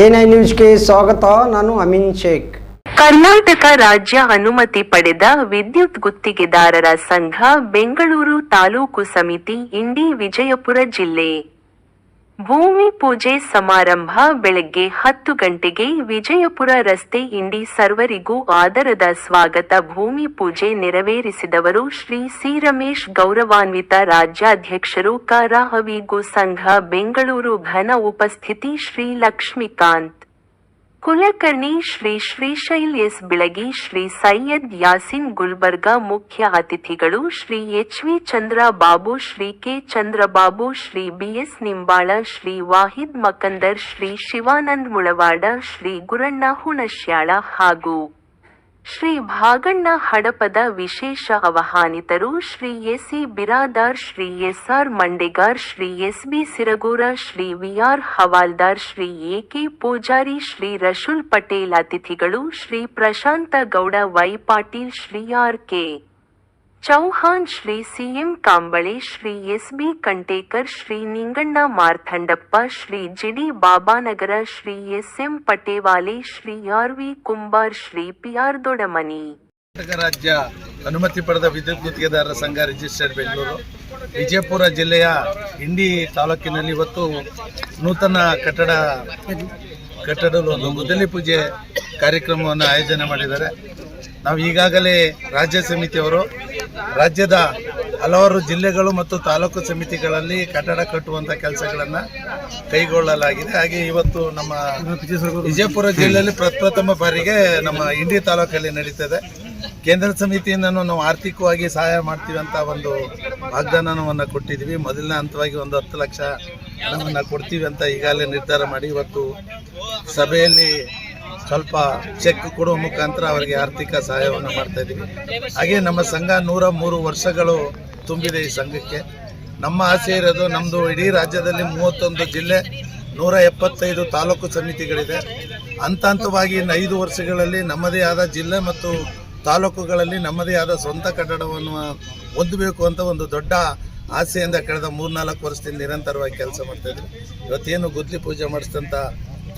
NI ನ್ಯೂಸ್ಗೆ ಸ್ವಾಗತ. ನಾನು ಅಮಿನ್ ಶೇಖ್. ಕರ್ನಾಟಕ ರಾಜ್ಯ ಅನುಮತಿ ಪಡೆದ ವಿದ್ಯುತ್ ಗುತ್ತಿಗೆದಾರರ ಸಂಘ ಬೆಂಗಳೂರು ತಾಲೂಕು ಸಮಿತಿ, ಇಂಡಿ ವಿಜಯಪುರ ಜಿಲ್ಲೆ. ಭೂಮಿ ಪೂಜೆ ಸಮಾರಂಭ ಬೆಳಗ್ಗೆ ಹತ್ತು ಗಂಟೆಗೆ ವಿಜಯಪುರ ರಸ್ತೆ ಇಂಡಿ ಸರ್ವರಿಗೂ ಆದರದ ಸ್ವಾಗತ. ಭೂಮಿ ಪೂಜೆ ನೆರವೇರಿಸಿದವರು ಶ್ರೀ ಸಿ ರಮೇಶ್ ಗೌರವಾನ್ವಿತ ರಾಜ್ಯಾಧ್ಯಕ್ಷರು ಕರಾಹವಿಗು ಸಂಘ, ಬೆಂಗಳೂರು ಘನ ಉಪಸ್ಥಿತಿ ಶ್ರೀ ಲಕ್ಷ್ಮೀಕಾಂತ್. ಕುಲಕರ್ಣಿ ಶ್ರೀ ಶ್ರೀಶೈಲ್ ಎಸ್ ಬಿಳಗಿ, ಶ್ರೀ ಸೈಯದ್ ಯಾಸಿನ್ ಗುಲ್ಬರ್ಗಾ ಮುಖ್ಯ ಅತಿಥಿಗಳು, Shri H V Chandra Babu Shri K Chandrababu, Shri B S Nimbal, Shri Wahid Makandar, Shri Shivanand Mulawad, Shri Guranna Hunashyal ಹಾಗೂ ಶ್ರೀ ಭಾಗಣ್ಣ ಹಡಪದ ವಿಶೇಷ ಆಹ್ವಾನಿತರು Shri S Biradar, Shri S R Mandegar, Shri S B Siragur, Shri V R Havaldar, Shri A Pujari, Shri Rasul Patel ಅತಿಥಿಗಳು, Shri Prashanth Gowda Y Patil, Shri R K Chauhan Shri CM Kamble, Shri S B Kantekar, Shri Ninganna Marthandappa, Shri GD Babanagar, Shri S M Patewale, Shri R V Kumbar, Shri P R Dodamani Karnataka ರಾಜ್ಯ ಅನುಮತಿ ಪಡೆದ ವಿದ್ಯುತ್ ಗುತ್ತಿಗೆದಾರರ ಸಂಘ registered Bengaluru. Vijayapura ಜಿಲ್ಲೆಯ ಹಿಂಡಿ ತಾಲೂಕಿನಲ್ಲಿ ಇವತ್ತು ನೂತನ ಕಟ್ಟಡ ಕಟ್ಟಡದ ಒಂದು ಗುದ್ದಲಿ ಪೂಜೆ ಕಾರ್ಯಕ್ರಮವನ್ನು ಆಯೋಜನೆ ಮಾಡಿದ್ದಾರೆ. ನಾವು ಈಗಾಗಲೇ ರಾಜ್ಯ ಸಮಿತಿಯವರು ರಾಜ್ಯದ ಹಲವಾರು ಜಿಲ್ಲೆಗಳು ಮತ್ತು ತಾಲೂಕು ಸಮಿತಿಗಳಲ್ಲಿ ಕಟ್ಟಡ ಕಟ್ಟುವಂಥ ಕೆಲಸಗಳನ್ನು ಕೈಗೊಳ್ಳಲಾಗಿದೆ. ಹಾಗೆ ಇವತ್ತು ನಮ್ಮ ವಿಜಯಪುರ ಜಿಲ್ಲೆಯಲ್ಲಿ ಪ್ರಪ್ರಥಮ ಬಾರಿಗೆ ನಮ್ಮ ಇಂಡಿ ತಾಲೂಕಲ್ಲಿ ನಡೀತದೆ. ಕೇಂದ್ರ ಸಮಿತಿಯಿಂದ ನಾವು ಆರ್ಥಿಕವಾಗಿ ಸಹಾಯ ಮಾಡ್ತೀವಿ ಅಂತ ಒಂದು ವಾಗ್ದಾನವನ್ನು ಕೊಟ್ಟಿದ್ದೀವಿ. ಮೊದಲನೇ ಹಂತವಾಗಿ ಒಂದು ಹತ್ತು ಲಕ್ಷ ಹಣವನ್ನು ಕೊಡ್ತೀವಿ ಅಂತ ಈಗಾಗಲೇ ನಿರ್ಧಾರ ಮಾಡಿ ಇವತ್ತು ಸಭೆಯಲ್ಲಿ ಸ್ವಲ್ಪ ಚೆಕ್ ಕೊಡುವ ಮುಖಾಂತರ ಅವರಿಗೆ ಆರ್ಥಿಕ ಸಹಾಯವನ್ನು ಮಾಡ್ತಾ ಇದ್ದೀವಿ. ಹಾಗೆ ನಮ್ಮ ಸಂಘ ನೂರ ಮೂರು ವರ್ಷಗಳು ತುಂಬಿದೆ ಈ ಸಂಘಕ್ಕೆ. ನಮ್ಮ ಆಸೆ ಇರೋದು ನಮ್ಮದು ಇಡೀ ರಾಜ್ಯದಲ್ಲಿ ಮೂವತ್ತೊಂದು ಜಿಲ್ಲೆ, ನೂರ ಎಪ್ಪತ್ತೈದು ತಾಲೂಕು ಸಮಿತಿಗಳಿದೆ. ಹಂತ ಹಂತವಾಗಿ ಇನ್ನು ಐದು ವರ್ಷಗಳಲ್ಲಿ ನಮ್ಮದೇ ಆದ ಜಿಲ್ಲೆ ಮತ್ತು ತಾಲೂಕುಗಳಲ್ಲಿ ನಮ್ಮದೇ ಆದ ಸ್ವಂತ ಕಟ್ಟಡವನ್ನು ಹೊಂದಬೇಕು ಅಂತ ಒಂದು ದೊಡ್ಡ ಆಸೆಯಿಂದ ಕಳೆದ ಮೂರ್ನಾಲ್ಕು ವರ್ಷದಿಂದ ನಿರಂತರವಾಗಿ ಕೆಲಸ ಮಾಡ್ತಾ ಇದ್ದೀವಿ. ಇವತ್ತೇನು ಗುದ್ಲಿ ಪೂಜೆ ಮಾಡಿಸಿದಂಥ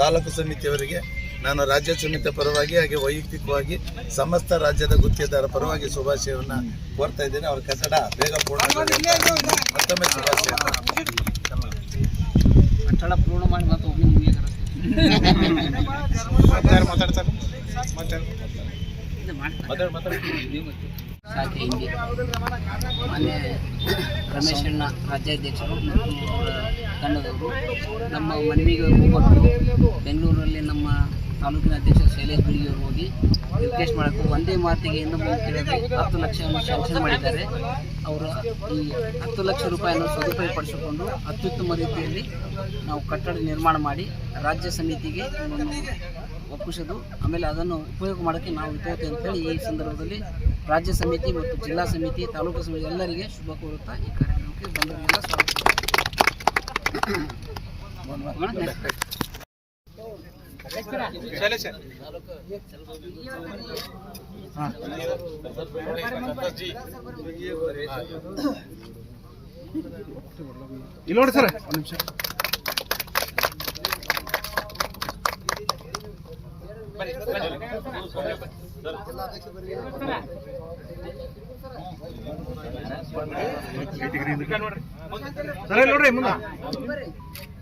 ತಾಲೂಕು ಸಮಿತಿಯವರಿಗೆ ನಾನು ರಾಜ್ಯ ಸಮಿತಿಯ ಪರವಾಗಿ ಹಾಗೆ ವೈಯಕ್ತಿಕವಾಗಿ ಸಮಸ್ತ ರಾಜ್ಯದ ಗುತ್ತಿಗೆದಾರ ಪರವಾಗಿ ಶುಭಾಶಯವನ್ನು ಕೋರ್ತಾ ಇದ್ದೇನೆ. ಅವ್ರ ಕಟ್ಟಡ ಬೇಗ ಅಂತ ಮತ್ತೊಮ್ಮೆ ಶುಭಾಶಯ ಕಟ್ಟಡ ಪೂರ್ಣ ಮಾಡಿ ನಿಮಗೆ ಶಾಖೆ ಹಿಂದಿ ಮೊನ್ನೆ ರಮೇಶಣ್ಣ ರಾಜ್ಯಾಧ್ಯಕ್ಷರು ಮತ್ತು ತಂಡದವರು ನಮ್ಮ ಮನವಿಗೆ ಹೋಗಬೇಕು ಬೆಂಗಳೂರಲ್ಲಿ ನಮ್ಮ ತಾಲೂಕಿನ ಅಧ್ಯಕ್ಷ ಶೈಲೇಶ್ ಬಿಳಿಯವರು ಹೋಗಿ ರಿಕ್ವೆಸ್ಟ್ ಮಾಡಬೇಕು ಒಂದೇ ಮಾತಿಗೆ ಇನ್ನು ಕೇಳಿದ್ರೆ ಹತ್ತು ಲಕ್ಷವನ್ನು ಶಾಂಕ್ಷನ್ ಮಾಡಿದ್ದಾರೆ. ಅವರು ಈ ಹತ್ತು ಲಕ್ಷ ರೂಪಾಯಿಯನ್ನು ಸದುಪಯೋಗ ಪಡಿಸಿಕೊಂಡು ಅತ್ಯುತ್ತಮ ರೀತಿಯಲ್ಲಿ ನಾವು ಕಟ್ಟಡ ನಿರ್ಮಾಣ ಮಾಡಿ ರಾಜ್ಯ ಸಮಿತಿಗೆ ಒಪ್ಪಿಸೋದು ಆಮೇಲೆ ಅದನ್ನು ಉಪಯೋಗ ಮಾಡೋಕ್ಕೆ ನಾವು ಇದ್ದೇವೆ ಅಂತೇಳಿ ಈ ಸಂದರ್ಭದಲ್ಲಿ ರಾಜ್ಯ ಸಮಿತಿ ಮತ್ತು ಜಿಲ್ಲಾ ಸಮಿತಿ ತಾಲೂಕು ಸಮಿತಿ ಎಲ್ಲರಿಗೆ ಶುಭ ಕೋರುತ್ತಾ ಈ ಕಾರ್ಯಕ್ರಮಕ್ಕೆ ಬಂದವರಿಗೆಲ್ಲ ಸ್ವಾಗತ. ಇಲ್ಲಿ ನೋಡಿ ಸರ್. ಒಂದು ನಿಮಿಷ. ಸರ್ ನೋಡ್ರಿ ಮುಂದೆ.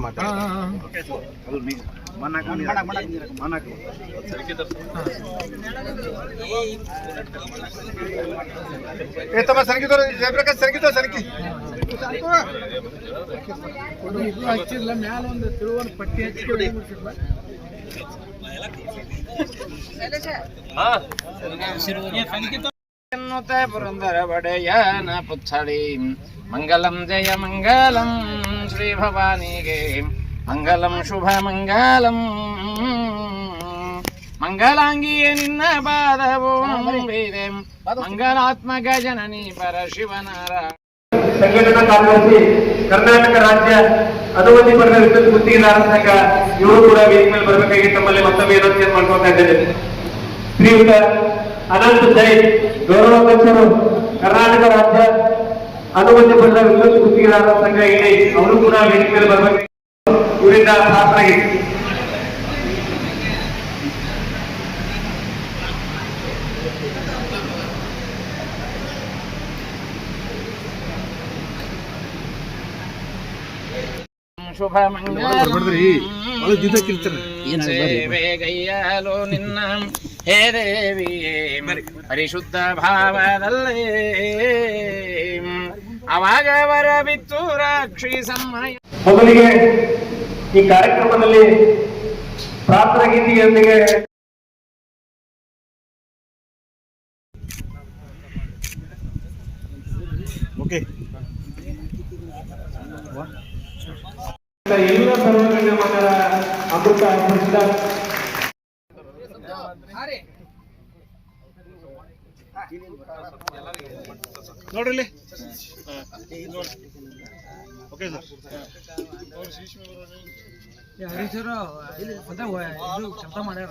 ಮಾತಾಡ ಹಚ್ಚಿಲ್ಲ ಮ್ಯಾಲ ಒಂದು ತಿಳುವನ್ ಪಟ್ಟಿ ಹಚ್ಚಿ ಎನ್ನುತ್ತ ಪುರಂದರ ಒಡೆಯನ ಪುತ್ಥಳಿ ಮಂಗಲಂ ಜಯ ಮಂಗಲಂ ಶ್ರೀ ಭವಾನಿಗೆ ಮಂಗಲಂ ಶುಭ ಮಂಗಲಂ ಮಂಗಲಾಂಗಿಯೇ ನಿನ್ನ ಪಾದವು ನಂಬಿದೆ. ಮಂಗಲಾತ್ಮಕ ಜನನಿ ಪರ ಶಿವನಾರಾಯಣ. ಸಂಘಟನಾ ಕಾರ್ಯದರ್ಶಿ, ಕರ್ನಾಟಕ ರಾಜ್ಯ ಅನುಮತಿ ಪಡೆದ ವಿದ್ಯುತ್ ಗುತ್ತಿಗೆದಾರ ಸಂಘ, ಇವರು ಕೂಡ ವೇದಿಕೆ ಮೇಲೆ ಬರಬೇಕಾಗಿ ತಮ್ಮಲ್ಲಿ ಮತ್ತೊಮ್ಮೆ ವಿನಂತಿಯನ್ನು ಮಾಡ್ಕೊಳ್ತಾ ಇದ್ದೇನೆ. ಶ್ರೀಯುತ ಅನಂತ ಜೈ ಗೌರವಾಧ್ಯಕ್ಷರು, ಕರ್ನಾಟಕ ರಾಜ್ಯ ಅನುಮತಿ ಪಡೆದ ಇನ್ನೊಂದು ಗುತ್ತಿಗೆದಾರರ ಸಂಘ ಇಡಿ ಅವರು ಕೂಡ ವೇದಿಕೆ ಮೇಲೆ ಬರಬೇಕಾಗಿ ಇವರಿಂದ ಪಾತ್ರ ಶುಭ ಗೈಯಲು ನಿನ್ನ ಹೇ ದೇವಿಯೇ ಪರಿಶುದ್ಧ ಭಾವದಲ್ಲೇ. ಅವಾಗ ವರವಿತ್ತು ರಾಕ್ಷಿ ಸಮಯ ಮೊದಲಿಗೆ ಈ ಕಾರ್ಯಕ್ರಮದಲ್ಲಿ ಪ್ರಾರ್ಥನಾ ಗೀತೆಯೊಂದಿಗೆ ಓಕೆ ಎಲ್ಲ ಸರ್ವಗಣ್ಯ ಮಕ್ಕಳ ಅಮೃತ ಪ್ರಸಿದ್ಧ ನೋಡ್ರಿ ಓಕೆ ಸರ್ ಇದು ಕ್ಷಮತಾ ಮಾಡ್ಯಾರ